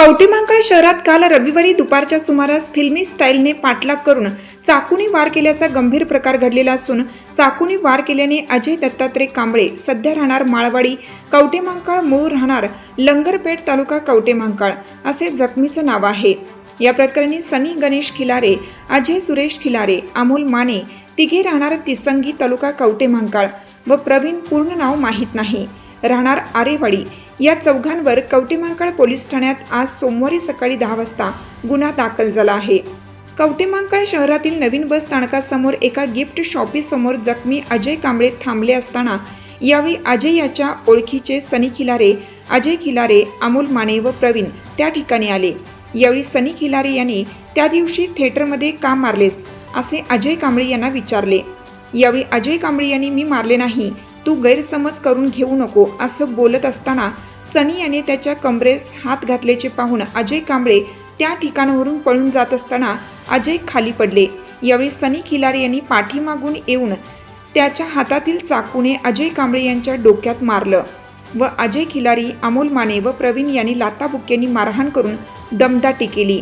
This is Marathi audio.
कवटेमहांकाळ शहरात काल रविवारी दुपारच्या सुमारास फिल्मी स्टाईलने पाठलाग करून चाकूने वार केल्याचा गंभीर प्रकार घडलेला असून चाकूने वार केल्याने अजय दत्तात्रय कांबळे सध्या राहणार माळवाडी कवटेमहांकाळ मूळ राहणार लंगरपेठ तालुका कवटेमहांकाळ असे जखमीचं नाव आहे. या प्रकरणी सनी गणेश खिलारे अजय सुरेश खिलारे अमोल माने तिघे राहणार तिसंगी तालुका कवटेमहांकाळ व प्रवीण पूर्ण नाव माहीत नाही. राहणार आरेवाडी. या चौघांवर कवटेमांकळ पोलीस ठाण्यात आज सोमवारी सकाळी दहा वाजता गुन्हा दाखल झाला आहे. कवटेमांकळ शहरातील नवीन बस स्थानकासमोर एका गिफ्ट शॉपीसमोर जखमी अजय कांबळे थांबले असताना यावेळी अजय याच्या ओळखीचे सनी खिलारे अजय खिलारे अमोल माने व प्रवीण त्या ठिकाणी आले. यावेळी सनी खिलारे यांनी त्या दिवशी थिएटरमध्ये का मारलेस? असे अजय कांबळे यांना विचारले. यावेळी अजय कांबळे यांनी मी मारले नाही. तू गैरसमज करून घेऊ नको असं बोलत असताना सनी याने त्याच्या कमरेस हात घातल्याचे पाहून अजय कांबळे त्या ठिकाणावरून पळून जात असताना अजय खाली पडले. यावेळी सनी खिलारे यांनी पाठीमागून येऊन त्याच्या हातातील चाकूने अजय कांबळे यांच्या डोक्यात मारलं व अजय खिलारी अमोल माने व प्रवीण यांनी लाताबुक्यांनी मारहाण करून दमदाटी केली.